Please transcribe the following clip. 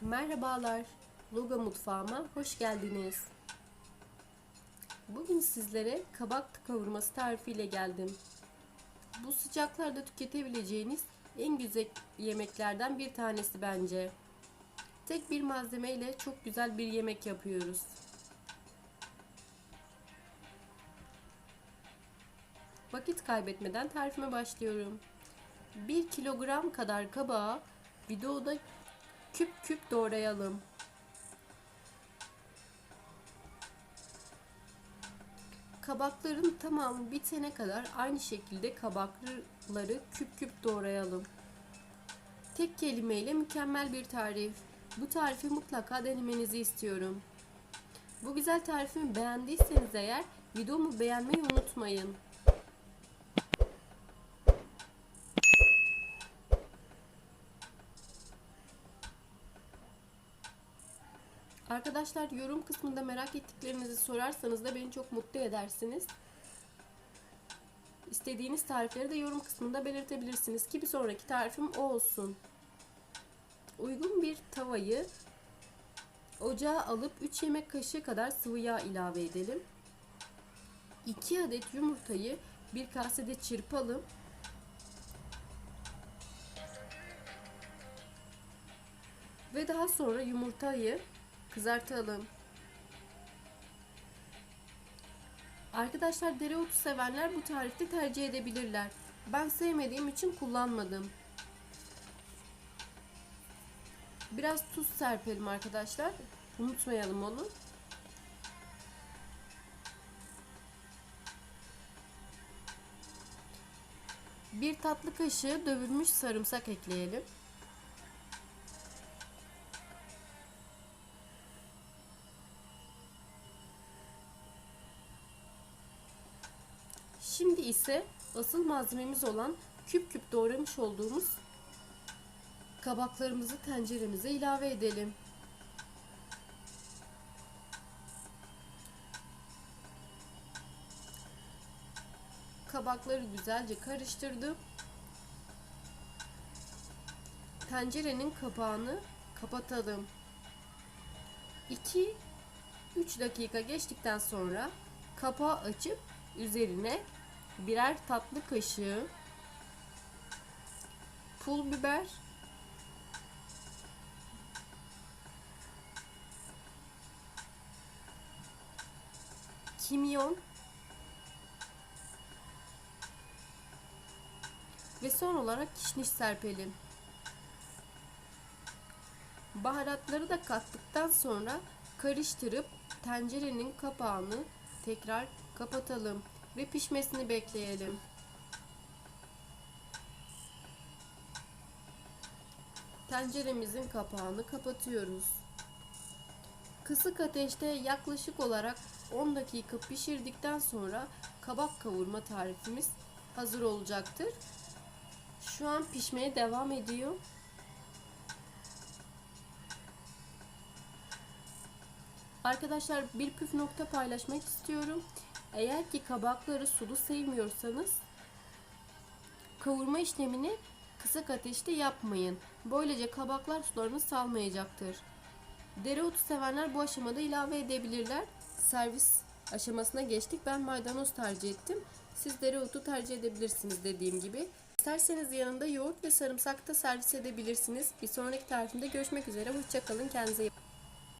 Merhabalar, Loga mutfağıma hoş geldiniz. Bugün sizlere kabak kavurması tarifiyle geldim. Bu sıcaklarda tüketebileceğiniz en güzel yemeklerden bir tanesi bence. Tek bir malzemeyle çok güzel bir yemek yapıyoruz. Vakit kaybetmeden tarifime başlıyorum. 1 kilogram kadar kabağı videoda küp küp doğrayalım. Kabakların tamamı bitene kadar aynı şekilde kabakları küp küp doğrayalım. Tek kelimeyle mükemmel bir tarif. Bu tarifi mutlaka denemenizi istiyorum. Bu güzel tarifimi beğendiyseniz eğer videomu beğenmeyi unutmayın. Arkadaşlar yorum kısmında merak ettiklerinizi sorarsanız da beni çok mutlu edersiniz. İstediğiniz tarifleri de yorum kısmında belirtebilirsiniz ki bir sonraki tarifim o olsun. Uygun bir tavayı ocağa alıp 3 yemek kaşığı kadar sıvı yağ ilave edelim. 2 adet yumurtayı bir kasede çırpalım. Ve daha sonra yumurtayı kızartalım. Arkadaşlar dereotu sevenler bu tarifte tercih edebilirler. Ben sevmediğim için kullanmadım. Biraz tuz serpelim arkadaşlar. Unutmayalım onu. Bir tatlı kaşığı dövülmüş sarımsak ekleyelim. Şimdi ise asıl malzememiz olan küp küp doğramış olduğumuz kabaklarımızı tenceremize ilave edelim. Kabakları güzelce karıştırdım. Tencerenin kapağını kapatalım. 2 3 dakika geçtikten sonra kapağı açıp üzerine birer tatlı kaşığı pul biber. Kimyon. Ve son olarak kişniş serpelim. Baharatları da kattıktan sonra karıştırıp tencerenin kapağını tekrar kapatalım ve pişmesini bekleyelim. Tenceremizin kapağını kapatıyoruz. Kısık ateşte yaklaşık olarak 10 dakika pişirdikten sonra kabak kavurma tarifimiz hazır olacaktır. Şu an pişmeye devam ediyor. Arkadaşlar bir püf nokta paylaşmak istiyorum. Eğer ki kabakları sulu sevmiyorsanız kavurma işlemini kısık ateşte yapmayın. Böylece kabaklar sularını salmayacaktır. Dereotu sevenler bu aşamada ilave edebilirler. Servis aşamasına geçtik. Ben maydanoz tercih ettim. Siz dereotu tercih edebilirsiniz dediğim gibi. İsterseniz yanında yoğurt ve sarımsak da servis edebilirsiniz. Bir sonraki tarifimde görüşmek üzere. Hoşçakalın. Kendinize iyi bakın.